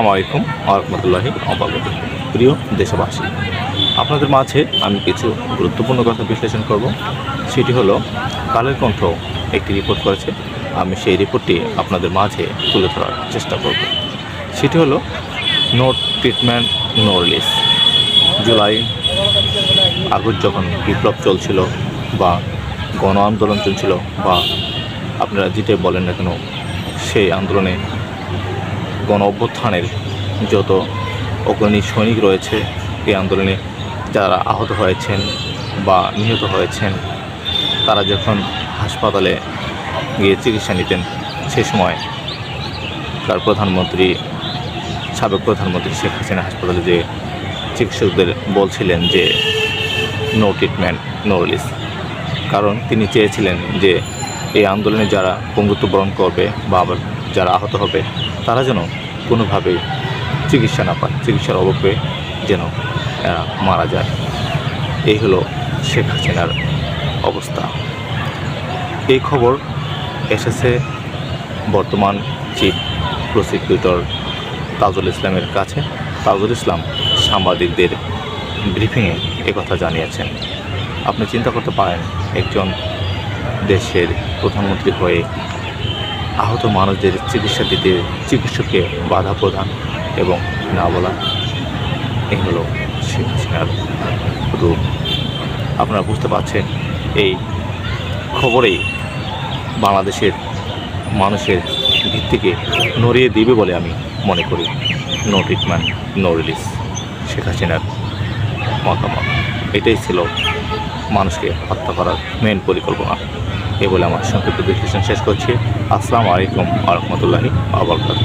আসসালামু আলাইকুম আহমতুল্লাহি আবারকাত প্রিয় দেশবাসী, আপনাদের মাঝে আমি কিছু গুরুত্বপূর্ণ কথা বিশ্লেষণ করব। সেটি হলো, কালের কণ্ঠ একটি রিপোর্ট করেছে। আমি সেই রিপোর্টটি আপনাদের মাঝে তুলে ধরার চেষ্টা করব। সেটি হলো no treatment no release July August যখন বিপ্লব চলছিল বা গণ আন্দোলন চলছিল বা আপনারা যেটাই বলেন না কেন, সেই আন্দোলনে গণ অভ্যুত্থানের যত অগ্রণী সৈনিক রয়েছে, এই আন্দোলনে যারা আহত হয়েছেন বা নিহত হয়েছেন, তারা যখন হাসপাতালে গিয়ে চিকিৎসা নিতেন, সে সময় তার প্রধানমন্ত্রী, সাবেক প্রধানমন্ত্রী শেখ হাসিনা হাসপাতালে যে চিকিৎসকদের বলছিলেন যে নো ট্রিটমেন্ট নো রিলিজ কারণ তিনি চেয়েছিলেন যে, এই আন্দোলনে যারা পঙ্গুত্ব বরণ করবে বা আবার যারা আহত হবে, তারা যেন কোনোভাবেই চিকিৎসা না পায়, চিকিৎসার অভাবে যেন এরা মারা যায়। এই হলো শেখ হাসিনার অবস্থা। এই খবর এসেছে বর্তমান চিফ প্রসিকিউটর তাজুল ইসলামের কাছে। তাজুল ইসলাম সাংবাদিকদের ব্রিফিংয়ে কথা জানিয়েছেন। আপনি চিন্তা করতে পারেন, একজন দেশের প্রধানমন্ত্রী হয়ে আহত মানুষদের চিকিৎসা দিতে চিকিৎসককে বাধা প্রদান এবং না বলা। এই হলো শেখ রূপ আপনারা বুঝতে পারছেন, এই খবরেই বাংলাদেশের মানুষের ভিত্তিকে নড়িয়ে দিবে বলে আমি মনে করি। No treatment no release Sheikh হাসিনার মতামত। এটাই ছিল মানুষকে হত্যা করার মেন পরিকল্পনা। এ বলে আমার সংক্ষিপ্ত বিশ্লেষণ শেষ করছি। আসসালামু আলাইকুম আ আবরকাত